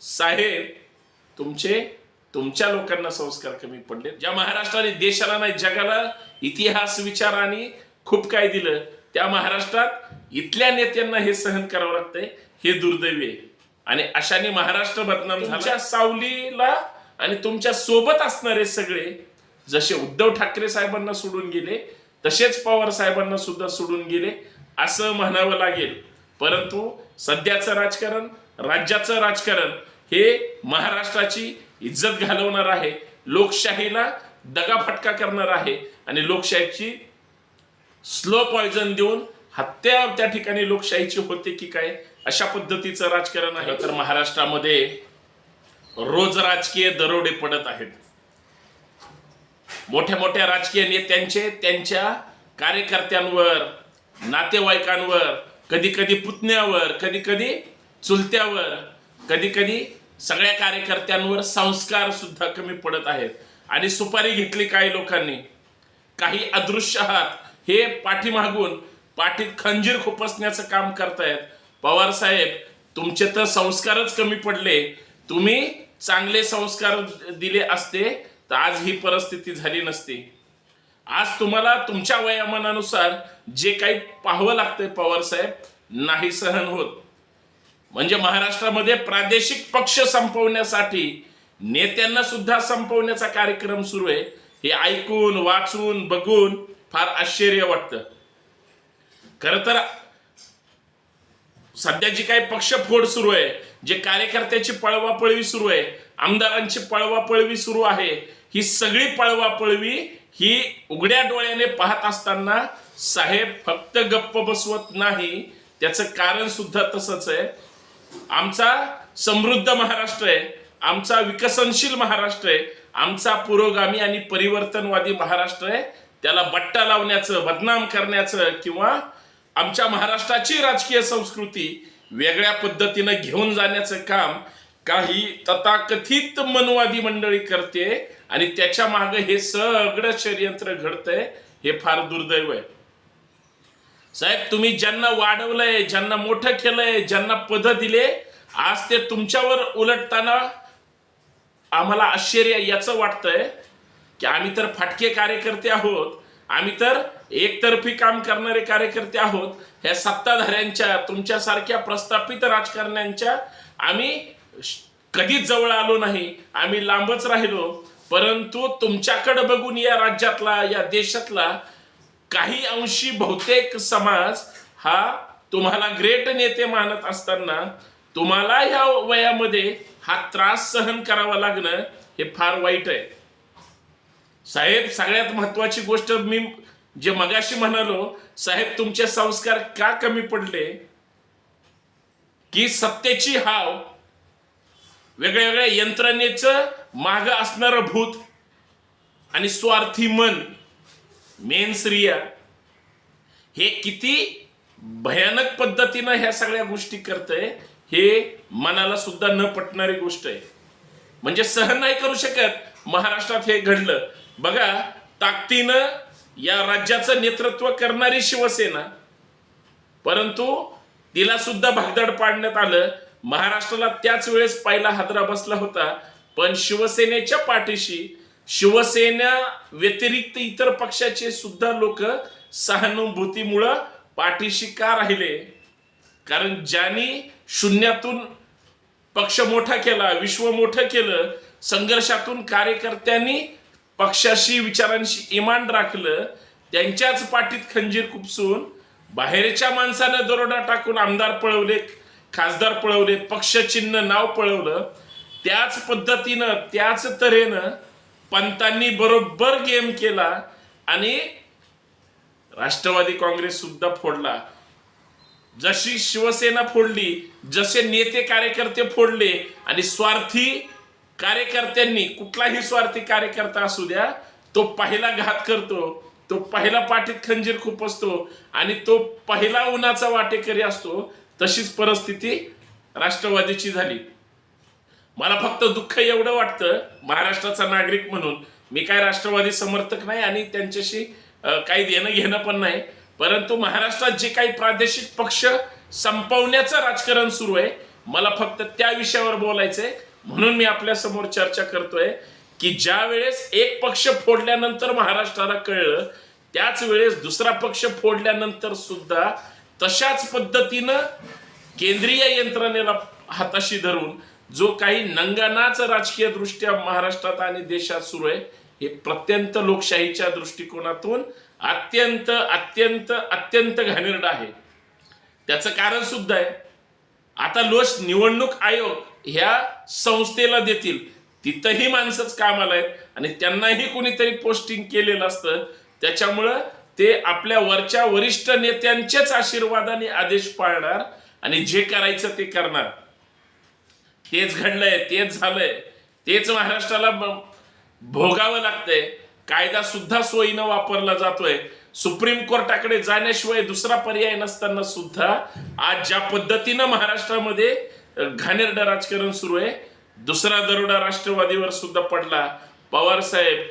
साहेब तुमचे तुमच्या लोकांना संस्कार कमी पडले ज्या महाराष्ट्राने देशाला नाही जगाला इतिहास विचाराने खूप काय दिलं त्या महाराष्ट्रात इथल्या नेत्यांना हे सहन करावं लागतंय हे दुर्दैवी आहे. आणि अशाने महाराष्ट्र बदनाम झाला. सावलीला आणि तुमच्यासोबत असणारे सगळे जसे उद्धव ठाकरे साहेबांना सोडून गेले तसेच पवार साहेबांना सुद्धा सोडून गेले असं म्हणावं लागेल. परंतु सध्याचं राजकारण राज्याचं राजकारण हे महाराष्ट्राची इज्जत घालवणार आहे लोकशाहीला दगाफटका करणार आहे आणि लोकशाहीची स्लो पॉयझन देऊन हत्या त्या ठिकाणी लोकशाहीची होते की काय अशा पद्धतीचं राजकारण आहे. तर महाराष्ट्रामध्ये रोज राजकीय दरोडे पडत आहेत. मोठ्या मोठ्या राजकीय नेत्यांचे त्यांच्या कार्यकर्त्यांवर नातेवाईकांवर कधी कधी पुतण्यावर कधी कधी चुलत्यावर कधी कधी सगळ्या कार्यकर्त्यांवर संस्कार सुद्धा कमी पडत आहेत. आणि सुपारी घेतली काही लोकांनी. काही अदृश्य हात हे पाठीमागून पाठीत खंजीर खुपसण्याचं काम करतायत. पवार साहेब तुमचे तर संस्कारच कमी पडले. तुम्ही चांगले संस्कार दिले असते तर आज ही परिस्थिती झाली नसती. आज तुम्हाला तुमच्या वयामानानुसार जे काही पाहावं लागतंय पवार साहेब नाही सहन होत. म्हणजे महाराष्ट्रामध्ये प्रादेशिक पक्ष संपवण्यासाठी नेत्यांना सुद्धा संपवण्याचा कार्यक्रम सुरू आहे. हे ऐकून वाचून बघून फार आश्चर्य वाटतं. खर तर सध्या जी काही पक्षफोड सुरू आहे जे कार्यकर्त्याची पळवापळवी सुरू आहे आमदारांची पळवापळवी सुरू आहे ही सगळी पळवापळवी ही उघड्या डोळ्याने पाहत असताना साहेब फक्त गप्प बसवत नाही त्याचं कारण सुद्धा तसंच आहे. आमचा समृद्ध महाराष्ट्र आहे आमचा विकसनशील महाराष्ट्र आहे आमचा पुरोगामी आणि परिवर्तनवादी महाराष्ट्र आहे त्याला बट्टा लावण्याचं बदनाम करण्याचं किंवा आमच्या महाराष्ट्राची राजकीय संस्कृती वेगळ्या पद्धतीनं घेऊन जाण्याचं काम काही तथाकथित मनवादी मंडळी करते आणि त्याच्यामागे हे सगळं षडयंत्र घडतंय हे फार दुर्दैव आहे. साहेब तुम्ही ज्यांना वाढवलंय ज्यांना मोठं केलंय ज्यांना पद दिले आज ते तुमच्यावर उलटताना आम्हाला आश्चर्य याचं वाटतंय की आम्ही तर फाटके कार्यकर्ते आहोत. आम्ही तर एकतर्फी काम करणारे कार्यकर्ते आहोत. ह्या सत्ताधाऱ्यांच्या तुमच्यासारख्या प्रस्थापित राजकारण्यांच्या आम्ही कधीच जवळ आलो नाही. आम्ही लांबच राहिलो. परंतु तुमच्याकडे बघून या राज्यातला या देशातला काही अंशी बहुतेक समाज हा तुम्हाला ग्रेट नेते मानत असताना तुम्हाला ह्या वयामध्ये हा त्रास सहन करावा लागणं हे फार वाईट आहे. साहेब सगळ्यात महत्वाची गोष्ट मी जे मगाशी म्हणालो साहेब तुमचे संस्कार का कमी पडले? की सत्तेची हाव वेगळ्या वेगळ्या यंत्रणेचं माग असणारं भूत आणि स्वार्थी मन मेन स्त्रिया हे किती भयानक पद्धतीनं ह्या सगळ्या गोष्टी करतंय हे मनाला सुद्धा न पटणारी गोष्ट आहे. म्हणजे सहन नाही करू शकत. महाराष्ट्रात हे घडलं. बघा ताकदीनं या राज्याचं नेतृत्व करणारी शिवसेना परंतु तिला सुद्धा भागदड पाडण्यात आलं. महाराष्ट्राला त्याच वेळेस पहिला हादरा बसला होता. पण शिवसेनेच्या पाठीशी शिवसेना व्यतिरिक्त इतर पक्षाचे सुद्धा लोक सहानुभूतीमुळं पाठीशी का राहिले? कारण ज्यांनी शून्यातून पक्ष मोठा केला विश्व मोठं केलं संघर्षातून कार्यकर्त्यांनी पक्षाशी विचारांशी इमान राखलं त्यांच्याच पाठीत खंजीर खुपसून बाहेरच्या माणसानं दरोडा टाकून आमदार पळवले खासदार पळवले पक्षचिन्ह नाव पळवलं त्याच पद्धतीनं त्याच तऱ्हेनं पंतांनी बरोबर गेम केला आणि राष्ट्रवादी काँग्रेस सुद्धा फोडला. जशी शिवसेना फोडली जसे नेते कार्यकर्ते फोडले आणि स्वार्थी कार्यकर्त्यांनी कुठलाही स्वार्थी कार्यकर्ता असू द्या तो पहिला घात करतो तो पहिला पाठीत खंजीर खूप असतो आणि तो पहिला उन्हाचा वाटेकरी असतो तशीच परिस्थिती राष्ट्रवादीची झाली. मला फक्त दुःख एवढं वाटतं महाराष्ट्राचा नागरिक म्हणून. मी काय राष्ट्रवादी समर्थक नाही आणि त्यांच्याशी काही देणं घेणं पण नाही. परंतु महाराष्ट्रात जे काही प्रादेशिक पक्ष संपवण्याचं राजकारण सुरू आहे मला फक्त त्या विषयावर बोलायचंय. म्हणून मी आपल्यासमोर चर्चा करतोय की ज्या वेळेस एक पक्ष फोडल्यानंतर महाराष्ट्राला कळलं त्याच वेळेस दुसरा पक्ष फोडल्यानंतर सुद्धा तशाच पद्धतीनं केंद्रीय यंत्रणेला हाताशी धरून जो काही नंगानाच राजकीय दृष्ट्या महाराष्ट्रात आणि देशात सुरू आहे हे प्रत्यंत लोकशाहीच्या दृष्टिकोनातून अत्यंत अत्यंत अत्यंत घाणेरडं आहे. त्याचं कारण सुद्धा आहे आता लोक निवडणूक आयोग ह्या संस्थेला देतील तिथंही माणसंच कामाला आहेत आणि त्यांनाही कुणीतरी पोस्टिंग केलेलं असतं. त्याच्यामुळं ते आपल्या वरच्या वरिष्ठ नेत्यांचेच आशीर्वादाने आदेश पाळणार आणि जे करायचं ते करणार. तेच घडलंय तेच झालंय. तेच महाराष्ट्राला भोगावं लागतंय. कायदा सुद्धा सोयीनं वापरला जातोय. सुप्रीम कोर्टाकडे जाण्याशिवाय दुसरा पर्याय नसताना सुद्धा आज ज्या पद्धतीनं महाराष्ट्रामध्ये घाणेरडं राजकारण सुरू आहे दुसरा दरोडा राष्ट्रवादीवर सुद्धा पडला. पवार साहेब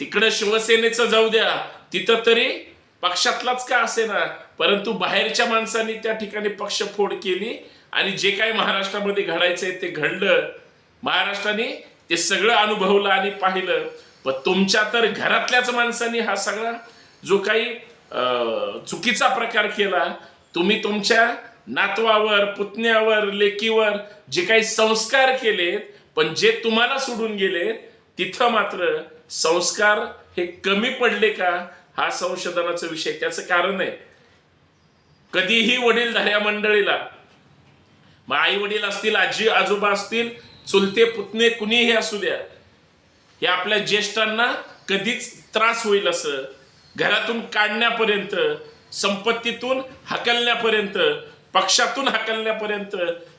तिकडे शिवसेनेचं जाऊ द्या तिथं तरी पक्षातलाच का असे ना परंतु बाहेरच्या माणसांनी त्या ठिकाणी पक्षफोड केली आणि जे काही महाराष्ट्रामध्ये घडायचंय ते घडलं महाराष्ट्राने ते सगळं अनुभवलं आणि पाहिलं. पण तुमच्या तर घरातल्याच माणसांनी हा सगळा जो काही अं, चुकीचा प्रकार केला तुम्ही तुमच्या नातवावर पुतण्यावर लेकीवर जे काही संस्कार केलेत पण जे तुम्हाला सोडून गेले तिथं मात्र संस्कार हे कमी पडले का? हा संशोधनाचा विषय. त्याचं कारण आहे कधीही वडीलधाऱ्या मंडळीला मग आई वडील असतील आजी आजोबा असतील चुलते पुतणे कुणीही असू द्या. हे आपल्या ज्येष्ठांना कधीच त्रास होईल असं. घरातून काढण्यापर्यंत संपत्तीतून हकलण्यापर्यंत पक्षातून हकलण्यापर्यंत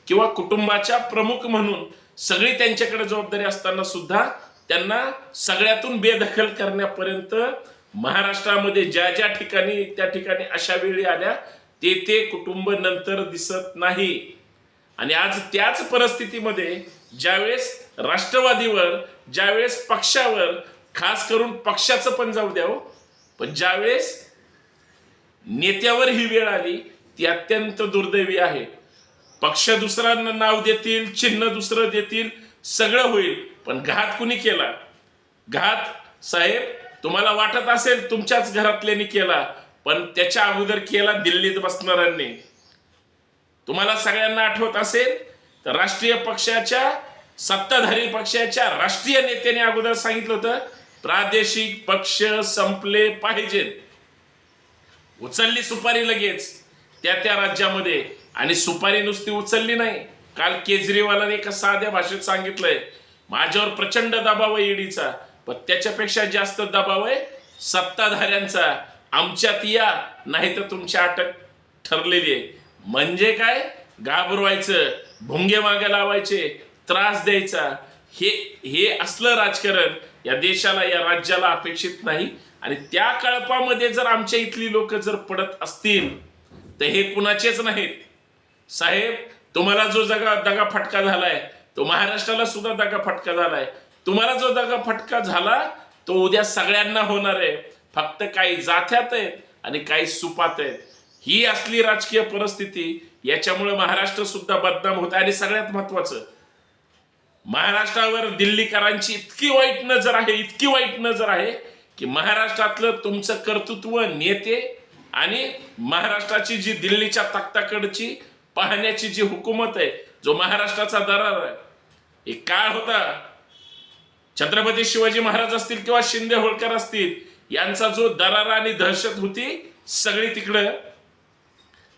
किंवा कुटुंबाच्या प्रमुख म्हणून सगळी त्यांच्याकडे जबाबदारी असताना सुद्धा त्यांना सगळ्यातून बेदखल करण्यापर्यंत महाराष्ट्रामध्ये ज्या ज्या ठिकाणी त्या ठिकाणी अशा वेळी आल्या ते ते कुटुंब नंतर दिसत नाही. आणि आज त्याच परिस्थितीमध्ये ज्यावेळेस राष्ट्रवादीवर ज्यावेळेस पक्षावर खास करून पक्षाचं पण जाऊ द्यावं हो, पण ज्यावेळेस नेत्यावर ही वेळ आली ती अत्यंत दुर्दैवी आहे. पक्ष दुसऱ्यांना नाव देतील चिन्ह दुसरं देतील सगळं होईल पण घात कुणी केला? घात साहेब तुम्हाला वाटत असेल तुमच्याच घरातल्यानी केला पण त्याच्या अगोदर केला दिल्लीत बसणाऱ्यांनी. तुम्हाला सगळ्यांना आठवत असेल तर राष्ट्रीय पक्षाच्या सत्ताधारी पक्षाच्या राष्ट्रीय नेत्याने अगोदर सांगितलं होतं प्रादेशिक पक्ष संपले पाहिजेत उचलली सुपारी लगेच त्या त्या राज्यामध्ये. आणि सुपारी नुसती उचलली नाही. काल केजरीवालाने एका साध्या भाषेत सांगितलंय माझ्यावर प्रचंड दबाव आहे ईडीचा पण त्याच्यापेक्षा जास्त दबाव आहे सत्ताधाऱ्यांचा. आमच्यात या नाही तर तुमची अटक ठरलेली आहे. म्हणजे काय? घाबरवायचं भुंगे मागे लावायचे त्रास द्यायचा. हे हे असलं राजकारण या देशाला या राज्याला अपेक्षित नाही. आणि त्या कळपामध्ये जर आमच्या इथली लोक जर पडत असतील तर हे कुणाचेच नाहीत. साहेब तुम्हाला जो जगा दगा फटका झालाय तो महाराष्ट्राला सुद्धा दगा फटका झालाय. तुम्हाला जो दगा फटका झाला तो उद्या सगळ्यांना होणार आहे. फक्त काही जाथ्यात आहेत आणि काही सुपात आहेत. ही असली राजकीय परिस्थिती याच्यामुळे महाराष्ट्र सुद्धा बदनाम होत आणि सगळ्यात महत्वाचं महाराष्ट्रावर दिल्लीकरांची इतकी वाईट नजर आहे इतकी वाईट नजर आहे की महाराष्ट्रातलं तुमचं कर्तृत्व नेते आणि महाराष्ट्राची जी दिल्लीच्या तख्ताकडची पाहण्याची जी हुकूमत आहे जो महाराष्ट्राचा दरार आहे एक काळ होता? छत्रपती शिवाजी महाराज असतील किंवा शिंदे होळकर असतील यांचा जो दरारा आणि दहशत होती सगळी तिकडं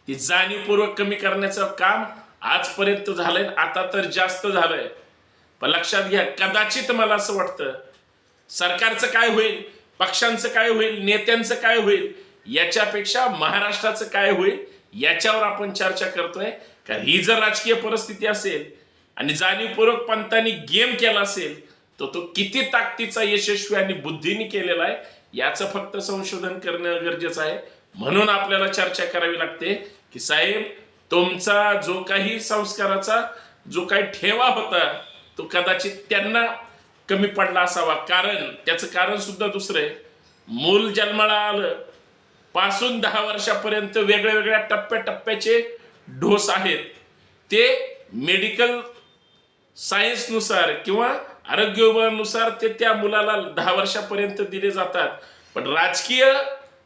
ती जाणीवपूर्वक कमी करण्याचं काम आजपर्यंत झालंय आता तर जास्त झालंय. पण लक्षात घ्या कदाचित मला असं वाटतं सरकारचं काय होईल पक्षांचं काय होईल नेत्यांचं काय होईल याच्यापेक्षा महाराष्ट्राचं काय होईल याच्यावर आपण चर्चा करतोय. कारण ही जर राजकीय परिस्थिती असेल आणि जाणीवपूर्वक पंतांनी गेम केला असेल तर तो किती ताकदीचा यशस्वी आणि बुद्धीने केलेला आहे याचं फक्त संशोधन करणं गरजेचं आहे. म्हणून आपल्याला चर्चा करावी लागते. की साहेब तुमचा जो काही संस्काराचा जो काही ठेवा होता तो कदाचित त्यांना कमी पडला असावा. कारण त्याचं कारण सुद्धा दुसरं आहे. मूल जन्माला आलं पासून दहा वर्षापर्यंत वेगळ्या वेगळ्या टप्प्याटप्प्याचे ढोस आहेत. ते मेडिकल सायन्सनुसार किंवा आरोग्य विभागानुसार ते त्या मुलाला दहा वर्षापर्यंत दिले जातात. पण राजकीय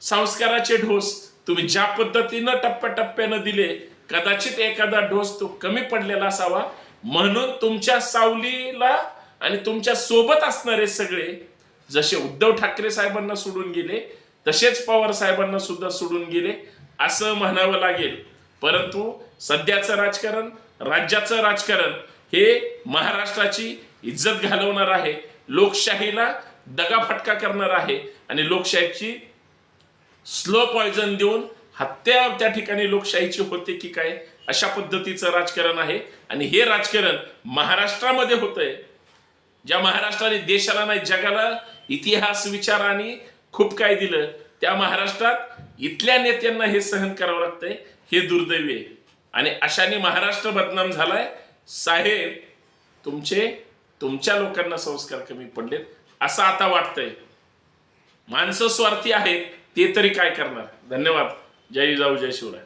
संस्काराचे ढोस तुम्ही ज्या पद्धतीनं टप्प्याटप्प्यानं दिले कदाचित एखादा डोस तो कमी पडलेला असावा. म्हणून तुमच्या सावलीला आणि तुमच्यासोबत असणारे सगळे जसे उद्धव ठाकरे साहेबांना सोडून गेले तसेच पवार साहेबांना सुद्धा सोडून गेले असं म्हणावं लागेल. परंतु सध्याचं राजकारण राज्याचं राजकारण हे महाराष्ट्राची इज्जत घालवणार आहे लोकशाहीला दगाफटका करणार आहे आणि लोकशाहीची स्लो पॉयझन देऊन हत्या त्या ठिकाणी लोकशाहीची होते की काय? अशा पद्धतीचं राजकारण आहे. आणि हे राजकारण महाराष्ट्रामध्ये होतंय. ज्या महाराष्ट्राने देशाला नाही जगाला इतिहास विचार आणि खूप काय दिलं त्या महाराष्ट्रात इथल्या नेत्यांना हे सहन करावं लागतंय. हे दुर्दैवी आहे. आणि अशाने महाराष्ट्र बदनाम झालाय. साहेब तुमचे तुमच्या लोकांना संस्कार कमी पडलेत. असं आता वाटतंय. माणसं स्वार्थी आहेत. ते तरी काय करणार? धन्यवाद. जय जाऊ जय शिवराय.